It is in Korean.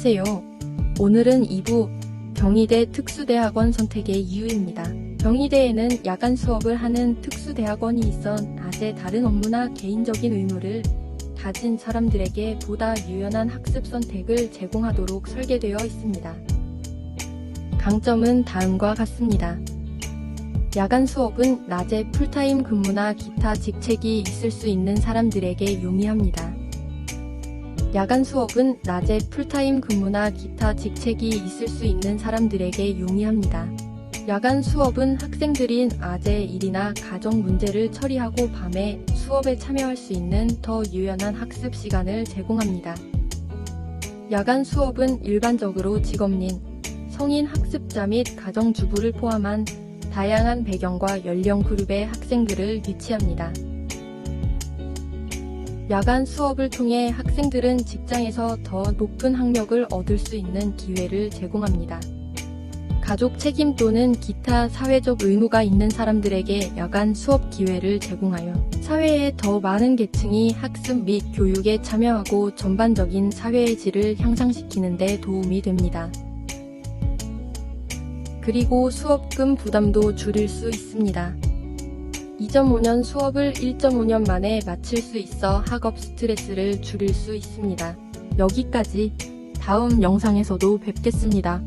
안녕하세요. 오늘은 2부 경희대 특수대학원 선택의 이유입니다. 경희대에는 야간 수업을 하는 특수대학원이 있어 낮에 다른 업무나 개인적인 의무를 가진 사람들에게 보다 유연한 학습 선택을 제공하도록 설계되어 있습니다. 강점은 다음과 같습니다. 야간 수업은 낮에 풀타임 근무나 기타 직책이 있을 수 있는 사람들에게 용이합니다. 야간 수업은 낮에 풀타임 근무나 기타 직책이 있을 수 있는 사람들에게 용이합니다. 야간 수업은 학생들인 아재 일이나 가정 문제를 처리하고 밤에 수업에 참여할 수 있는 더 유연한 학습 시간을 제공합니다. 야간 수업은 일반적으로 직업인, 성인 학습자 및 가정주부를 포함한 다양한 배경과 연령 그룹의 학생들을 유치합니다. 야간 수업을 통해 학생들은 직장에서 더 높은 학력을 얻을 수 있는 기회를 제공합니다. 가족 책임 또는 기타 사회적 의무가 있는 사람들에게 야간 수업 기회를 제공하여 사회의 더 많은 계층이 학습 및 교육에 참여하고 전반적인 사회의 질을 향상시키는 데 도움이 됩니다. 그리고 수업금 부담도 줄일 수 있습니다. 2.5년 수업을 1.5년 만에 마칠 수 있어 학업 스트레스를 줄일 수 있습니다. 여기까지 다음 영상에서도 뵙겠습니다.